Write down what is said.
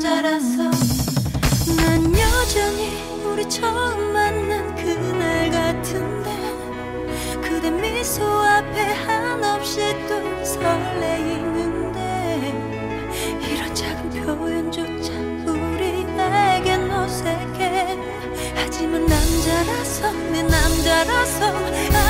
남자라서 난 여전히 우리 처음 만난 그날 같은데 그대 미소 앞에 한없이 또 설레이는데 이런 작은 표현조차 우리에겐 어색해. 하지만 남자라서 내 남자라서